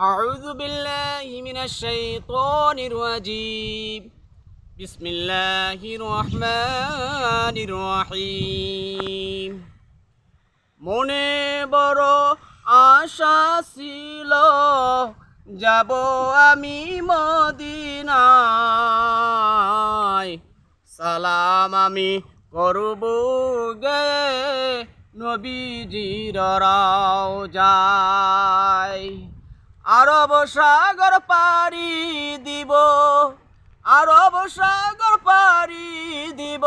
أعوذ بالله من الشيطان الرجيم بسم الله الرحمن الرحيم মনে বড় আশা ছিল যাব আমি মদিনায় সালাম আমি করব গে নবীজির রাও যায় আরব সাগর পারি দিব, আরব সাগর পারি দিব,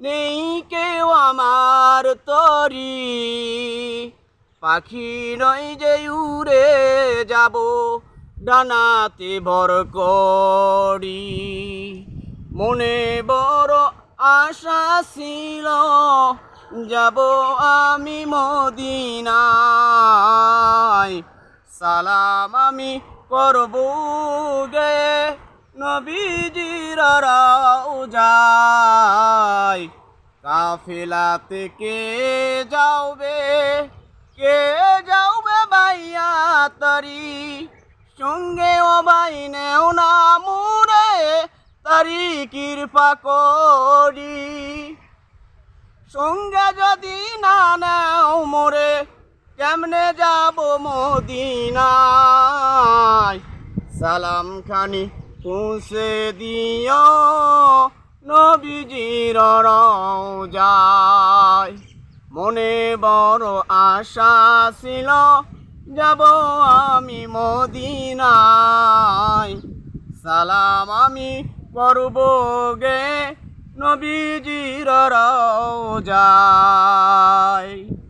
নেই কেউ আমার তরি। পাখি নয় যে উড়ে যাব, ডানাতে ভর করি। মনে বড় আশা ছিল, যাব আমি মদিনায়। সালাম আমি করব গে। নবীজির যায় কাফেলাতে কে যাওবে কে যাওবে বাইয়া তারি? সঙ্গে ও বাই নেও না মুরে তারি কৃপা করি সঙ্গে যদি না নেও মোরে কেমনে যাব মদিনায়? সালাম খানি পৌঁছে দিও নবীজির যায় মনে বড় আশা ছিল, যাব আমি মদিনায়। সালাম আমি করব গে নবীজির যায়